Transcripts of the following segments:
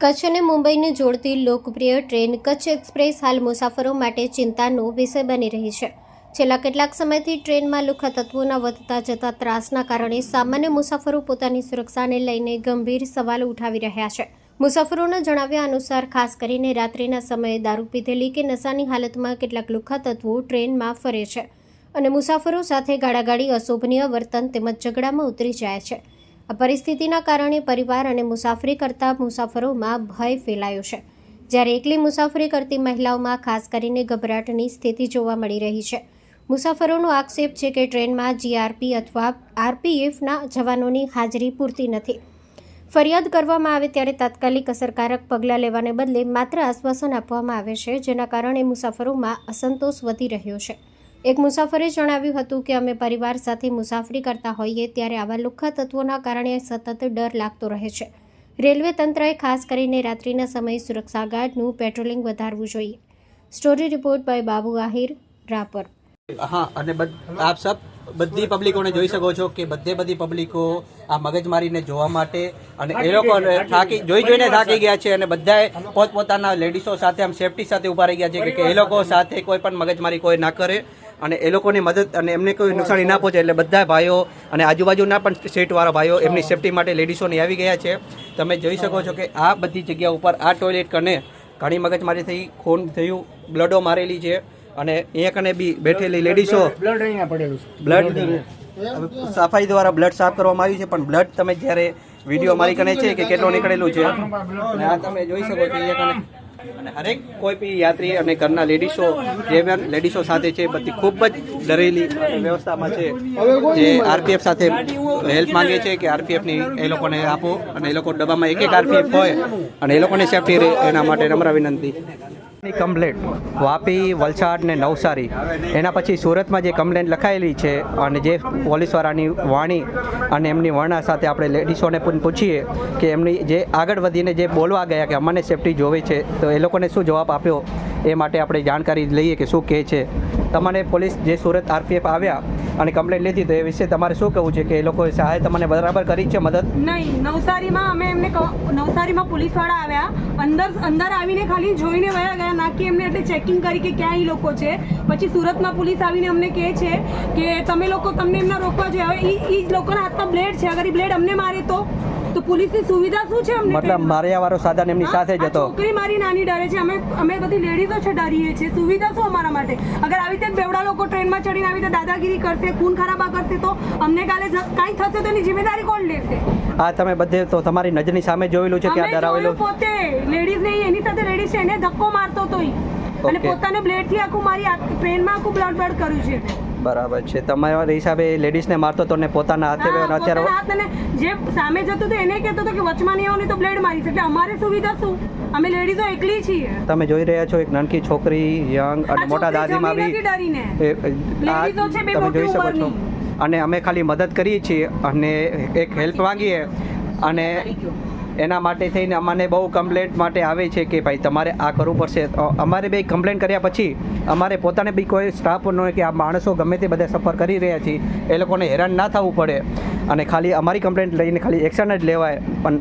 કચ્છ અને મુંબઈને જોડતી લોકપ્રિય ટ્રેન કચ્છ એક્સપ્રેસ હાલ મુસાફરો માટે ચિંતાનો વિષય બની રહી છે. છેલ્લા કેટલાક સમયથી ટ્રેનમાં લુખ્ખા તત્વોના વધતા જતા ત્રાસના કારણે સામાન્ય મુસાફરો પોતાની સુરક્ષાને લઈને ગંભીર સવાલ ઉઠાવી રહ્યા છે. મુસાફરોના જણાવ્યા અનુસાર, ખાસ કરીને રાત્રિના સમયે દારૂ પીધેલી કે નશાની હાલતમાં કેટલાક લુખ્ખા તત્વો ટ્રેનમાં ફરે છે અને મુસાફરો સાથે ગાડાગાડી અશોભનીય વર્તન તેમજ ઝઘડામાં ઉતરી જાય છે. આ પરિસ્થિતિના કારણે પરિવાર અને મુસાફરી કરતા મુસાફરોમાં ભય ફેલાયો છે. જ્યારે એકલી મુસાફરી કરતી મહિલાઓમાં ખાસ કરીને ગભરાટની સ્થિતિ જોવા મળી રહી છે. મુસાફરોનો આક્ષેપ છે કે ટ્રેનમાં જીઆરપી અથવા આરપીએફના જવાનોની હાજરી પૂરતી નથી. ફરિયાદ કરવામાં આવે ત્યારે તાત્કાલિક અસરકારક પગલાં લેવાને બદલે માત્ર આશ્વાસન આપવામાં આવે છે, જેના કારણે મુસાફરોમાં અસંતોષ વધી રહ્યો છે. એક મુસાફરે જણાવ્યું હતું કે અમે પરિવાર સાથે મુસાફરી કરતા હોઈએ ત્યારે આવા લુખ્ખા તત્વોના કારણે સતત ડર લાગતો રહે છે. રેલવે તંત્રએ ખાસ કરીને રાત્રિના સમયે સુરક્ષા ગાર્ડનું પેટ્રોલિંગ વધારવું જોઈએ. Story report by Babu Ahir Rapar. હા અને આપ સબ બધી પબ્લિકોને જોઈ શકો છો કે બધે બધી પબ્લિકો આ મગજમારીને જોવા માટે અને એ લોકો થાકી જોઈ જોઈને થાકી ગયા છે અને બધાએ પોતપોતાના લેડીસો સાથે આમ સેફટી સાથે ઊભા રહી ગયા છે કે- કે એ લોકો સાથે કોઈ પણ મગજમારી કોઈ ના કરે. અને એ લોકોની મદદ અને એમને કોઈ નુકસાની ના પહોંચે એટલે બધા ભાઈઓ અને આજુબાજુના પણ સ્ટેટવાળા ભાઈઓ એમની સેફટી માટે લેડીઝોની આવી ગયા છે. તમે જોઈ શકો છો કે આ બધી જગ્યા ઉપર આ ટોયલેટ કને ઘણી મગજમારી થઈ ખૂન થયું બ્લડો મારેલી છે અને અહીંયા કને બી બેઠેલી લેડીઝો. બ્લડ અહીંયા પડેલું છે. બ્લડ સફાઈ દ્વારા બ્લડ સાફ કરવામાં આવ્યું છે પણ બ્લડ તમે જ્યારે વીડિયો મારી કને છે કે કેટલો નીકળેલું છે? અને આ તમે જોઈ શકો છો અહીંયા કને અને હરેક કોઈ બી યાત્રી અને ઘરના લેડીસો, જે લેડીસો સાથે છે બધી ખૂબ જ ડરેલી વ્યવસ્થામાં છે. જે આરપીએફ સાથે હેલ્પ માંગે છે કે આરપીએફની એ લોકોને આપો અને એ લોકો ડબ્બામાં એક એક આરપીએફ હોય અને એ લોકોને સેફટી રહે એના માટે નમ્ર વિનંતી. કમ્પ્લેટ, વાપી, વલસાડ ને નવસારી. એના પછી સુરતમાં જે કમ્પ્લેન્ટ લખાયેલી છે અને જે પોલીસવાળાની વાણી અને એમની વર્ણા સાથે આપણે લેડીસોને પણ પૂછીએ કે એમની જે આગળ વધીને જે બોલવા ગયા કે અમને સેફટી જોવે છે, તો એ લોકોને શું જવાબ આપ્યો? એ માટે આપણે જાણકારી લઈએ કે શું કહે છે. તમને પોલીસ જે સુરત આરપીએફ આવ્યા અને કમ્પ્લેન લીધી તો એ વિશે તમારે શું કહેવું છે કે એ લોકોએ સહાય તમને બરાબર કરી છે મદદ? નહીં, નવસારીમાં અમે એમને નવસારીમાં પોલીસવાળા આવ્યા, અંદર અંદર આવીને ખાલી જોઈને વયા ગયા, ના કે એમને એટલે ચેકિંગ કરી કે ક્યાં એ લોકો છે. પછી સુરતમાં પોલીસ આવીને અમને કહે છે કે તમે લોકો તમને એમના રોકવા જોઈએ. હવે એ જ લોકોના હાથમાં બ્લેડ છે. અગર એ બ્લેડ અમને મારે તો પોલીસની સુવિધા શું છે અમને મતલબ માર્યા વાળો સાધન એમની સાથે જ હતો. છોકરી મારી નાની ડરે છે. અમે અમે બધી લેડીઝો છે ડરીએ છીએ. સુવિધા શું અમારા માટે? અગર આવી રીતે બેવડા લોકો ટ્રેનમાં ચડીને આવી રીતે દાદાગીરી કરશે ખૂન ખરાબા કરશે તો અમને કાલે કાંઈ થશે તો એની જિમ્મેદારી કોણ લેશે? આ તમે બધે તો તમારી નજરની સામે જોયેલું છે ત્યાં ડરાવેલું પોતે. લેડીઝ ને એની સાથે લેડીઝ છે. એને ધક્કો મારતો તો અને પોતાને બ્લેડથી આખું મારી ટ્રેનમાં આખું બ્લડ બ્લડ કર્યું છે. બરાબર છે. તમારા હિસાબે લેડીઝને મારતો તો ને પોતાના હાથે અત્યારે જે સામે જતો હતો એને કહેતો હતો કે વચમાં નહીં તો બ્લેડ મારી એટલે અમારે સુવિધા શું? અમે લેડીઝો એકલી છીએ. તમે જોઈ રહ્યા છો એક નાનકી છોકરી યંગ અને મોટા દાદીમાં બી લેડીઝો છે બે મોટી ઉંમરની. અને અમે ખાલી મદદ કરીએ છીએ અને એક હેલ્પ માંગીએ અને એના માટે થઈને અમને બહુ કમ્પ્લેન્ટ માટે આવે છે કે ભાઈ તમારે આ કરવું પડશે. અમારે બે કમ્પ્લેન્ટ કર્યા પછી અમારે પોતાને બી કોઈ સ્ટાફ ન હોય કે આ માણસો ગમે તે બધા સફર કરી રહ્યા છીએ એ લોકોને હેરાન ના થવું પડે. અને ખાલી અમારી કમ્પ્લેન્ટ લઈને ખાલી એક્શન જ લેવાય. પણ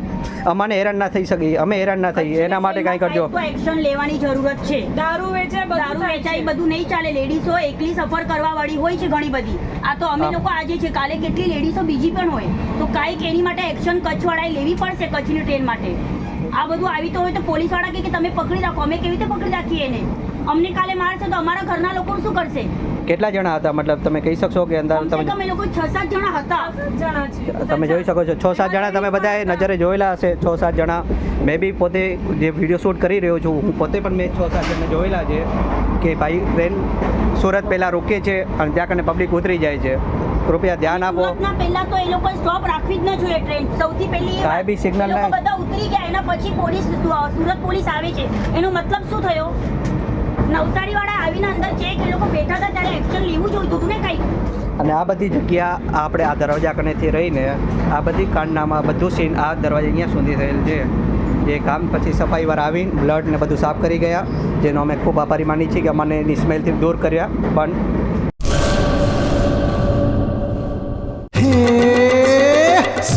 અમને હેરાન ના થઈ શકે અમે હેરાન ના થઈએ. એના માટે કાંઈ કરજો. એક્શન લેવાની જરૂરત છે. દારૂ વેચે દારૂ વેચાય બધું નહીં ચાલે. લેડીઝો એકલી સફર કરવા વાળી હોય છે ઘણી બધી. આ તો અમે લોકો આજે છે કાલે કેટલી લેડીઝો બીજી પણ હોય. તો કાંઈક એની માટે એક્શન કચ્છવાળાએ લેવી પડશે કચ્છની ટ્રેન માટે. આ બધું આવી તો હોય તો પોલીસવાળા કહે કે તમે પકડી રાખો અમે કેવી રીતે પકડી રાખીએ એને? અમને કાલે મારશે તો અમારા ઘરના લોકો શું કરશે? કેટલા જણા હતા? મતલબ તમે કહી શકશો કે અંદર તમે તમે લોકો છ સાત જણા હતા. જણા છે. તમે જોઈ શકો છો છ સાત જણા તમે બધાએ નજરે જોયેલા હશે છ સાત જણા. મેં બી પોતે જે વીડિયો શૂટ કરી રહ્યો છું હું પોતે પણ મેં છ સાત જણને જોયેલા છે કે ભાઈ ટ્રેન સુરત પહેલાં રોકે છે અને ત્યાં કને પબ્લિક ઉતરી જાય છે. કૃપયા ધ્યાન આપો. પહેલા તો એ લોકો સ્ટોપ રાખવી જ ન જોઈએ ટ્રેન સૌથી પહેલી એ કાંઈ બી વાત. signal ના- બધા ઉતરી ગયા એના પછી પોલીસ સુરત પોલીસ આવે છે. એનો મતલબ શું થયો? નવસારી વાળા આવીને અંદર ચેક એ લોકો બેઠા હતા ત્યારે એક્શન લેવું જોઈતું હતું ને કઈ અને આ બધી જગ્યા આપણે આ દરવાજા કનેથી રહીને આ બધી કાંડનામાં બધું સીન આ દરવાજા અહીંયા સુધી થયેલ છે. જે કામ પછી સફાઈવાળા આવીને બ્લડ ને બધું સાફ કરી ગયા જેનો અમે ખૂબ આભારી માની છીએ કે અમને એની સ્મેલથી દૂર કર્યા. પણ